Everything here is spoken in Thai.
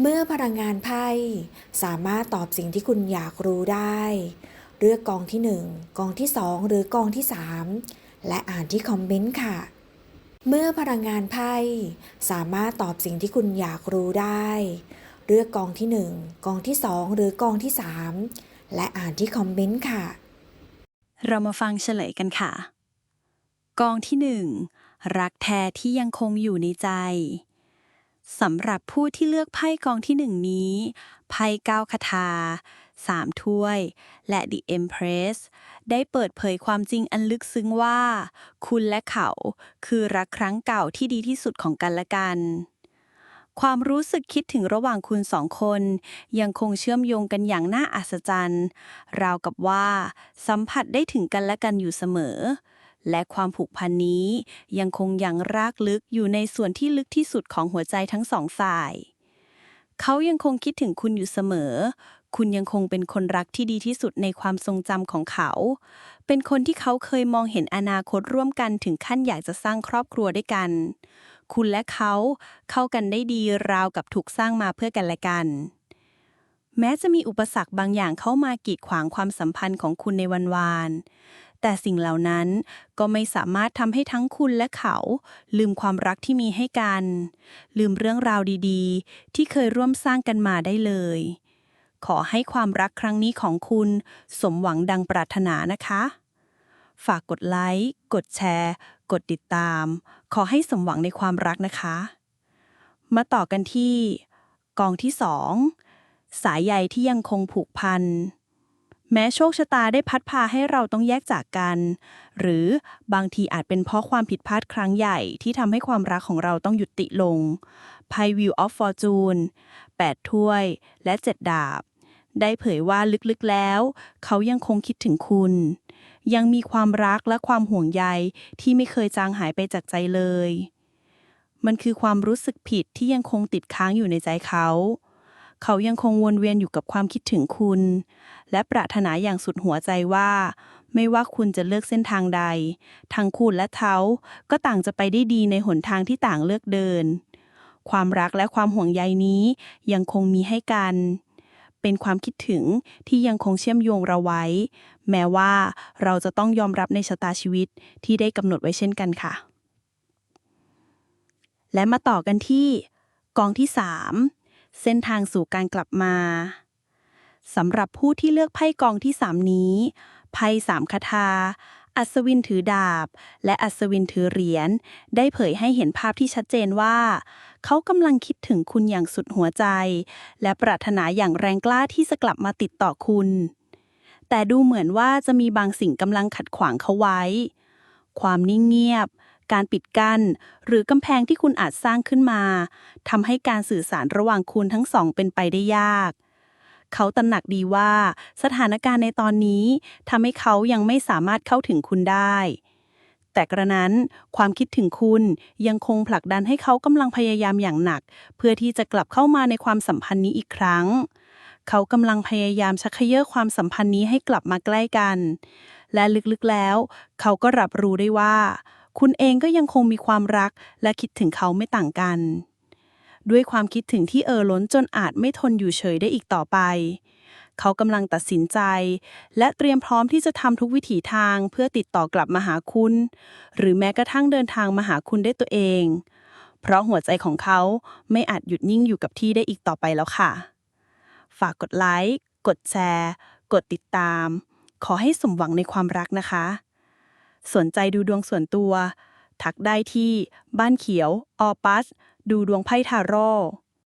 เมื่อพลังงานไพ่สามารถตอบสิ่งที่คุณอยากรู้ได้ เลือกกองที่ 1 กองที่ 2 หรือกองที่ 3 และอ่านที่คอมเมนต์ค่ะ เมื่อพลังงานไพ่สามารถตอบสิ่งที่คุณอยากรู้ได้ เลือกกองที่ 1 กองที่ 2 หรือกองที่ 3 และอ่านที่คอมเมนต์ค่ะ เรามาฟังเฉลยกันค่ะ กองที่หนึ่งรักแท้ที่ยังคงอยู่ในใจ สำหรับผู้ที่เลือกไพ่กองที่หนึ่งนี้ ไพ่เก้าคาถาสามถ้วย และ The Empress ได้เปิดเผยความจริงอันลึกซึ้งว่า คุณและเขาคือรักครั้งเก่าที่ดีที่สุดของกันและกัน ความรู้สึกคิดถึงระหว่างคุณสองคน ยังคงเชื่อมโยงกันอย่างน่าอัศจรรย์ ราวกับว่า สัมผัสได้ถึงกันและกันอยู่เสมอ และความผูกพันนี้ยังคงยังรากลึกอยู่ในส่วนที่ลึกที่สุดของหัวใจทั้งสองฝ่าย เขายังคงคิดถึงคุณอยู่เสมอ คุณยังคงเป็นคนรักที่ดีที่สุดในความทรงจำของเขา เป็นคนที่เขาเคยมองเห็นอนาคตร่วมกันถึงขั้นอยากจะสร้างครอบครัวด้วยกัน คุณและเขาเข้ากันได้ดีราวกับถูกสร้างมาเพื่อกันและกันแม้จะมีอุปสรรคบางอย่างเข้ามากีดขวางความสัมพันธ์ของคุณในวันวาน แต่สิ่งเหล่านั้นก็ไม่สามารถทำให้ทั้งคุณและเขา ลืมความรักที่มีให้กัน ลืมเรื่องราวดีๆ ที่เคยร่วมสร้างกันมาได้เลย ขอให้ความรักครั้งนี้ของคุณ สมหวังดังปรารถนานะคะ ฝากกดไลค์ กดแชร์ กดติดตาม ขอให้สมหวังในความรักนะคะ มาต่อกันที่ กองที่สองสายใยที่ยังคงผูกพัน แม้โชคชะตาได้พัดพาให้เราต้องแยกจากกัน หรือบางทีอาจเป็นเพราะความผิดพลาดครั้งใหญ่ที่ทำให้ความรักของเราต้องหยุดติลงไพ่ Wheel of Fortune 8ถ้วย และ 7 ดาบ ได้เผยว่าลึกๆแล้ว เขายังคงคิดถึงคุณ ยังมีความรักและความห่วงใยที่ไม่เคยจางหายไปจากใจเลย มันคือความรู้สึกผิดที่ยังคงติดค้างอยู่ในใจเขา เขายังคงวนเวียนอยู่กับความคิดถึงคุณ และปรารถนาอย่างสุดหัวใจว่า ไม่ว่าคุณจะเลือกเส้นทางใด ทั้งคุณและเขาก็ต่างจะไปได้ดีในหนทางที่ต่างเลือกเดิน ความรักและความห่วงใยนี้ยังคงมีให้กัน เป็นความคิดถึงที่ยังคงเชื่อมโยงเราไว้ แม้ว่าเราจะต้องยอมรับในชะตาชีวิตที่ได้กำหนดไว้เช่นกันค่ะ และมาต่อกันที่กองที่ 3 เส้นทางสู่การกลับมาสำหรับผู้ที่เลือกไพ่กองที่3นี้ไพ่สามคาถาอัศวินถือดาบ และอัศวินถือเหรียญได้เผยให้เห็นภาพที่ชัดเจนว่า เขากำลังคิดถึงคุณอย่างสุดหัวใจ และปรารถนาอย่างแรงกล้าที่จะกลับมาติดต่อคุณ แต่ดูเหมือนว่าจะมีบางสิ่งกำลังขัดขวางเขาไว้ ความนิ่งเงียบ การปิดกั้น หรือกำแพงที่คุณอาจสร้างขึ้นมาทำให้การสื่อสารระหว่างคุณทั้งสองเป็นไปได้ยาก เขาตระหนักดีว่า สถานการณ์ในตอนนี้ทำให้เขายังไม่สามารถเข้าถึงคุณได้ แต่กระนั้นความคิดถึงคุณยังคงผลักดันให้เขากำลังพยายามอย่างหนัก เพื่อที่จะกลับเข้ามาในความสัมพันธ์นี้อีกครั้งเขากำลังพยายามชักเขย่อความสัมพันธ์นี้ให้กลับมาใกล้กัน และลึกๆแล้ว เขาก็รับรู้ได้ว่า คุณเองก็ยังคงมีความรักและคิดถึงเขาไม่ต่างกัน ด้วยความคิดถึงที่เอ่อล้นจนอาจไม่ทนอยู่เฉยได้อีกต่อไป เขากำลังตัดสินใจ และเตรียมพร้อมที่จะทำทุกวิถีทางเพื่อติดต่อกลับมาหาคุณ หรือแม้กระทั่งเดินทางมาหาคุณได้ตัวเอง เพราะหัวใจของเขาไม่อาจหยุดนิ่งอยู่กับที่ได้อีกต่อไปแล้วค่ะ ฝากกดไลค์ กดแชร์ กดติดตาม ขอให้สมหวังในความรักนะคะ สนใจดูดวงส่วนตัว ทักได้ที่บ้านเขียวออปัส ดูดวงไพ่ทาโร่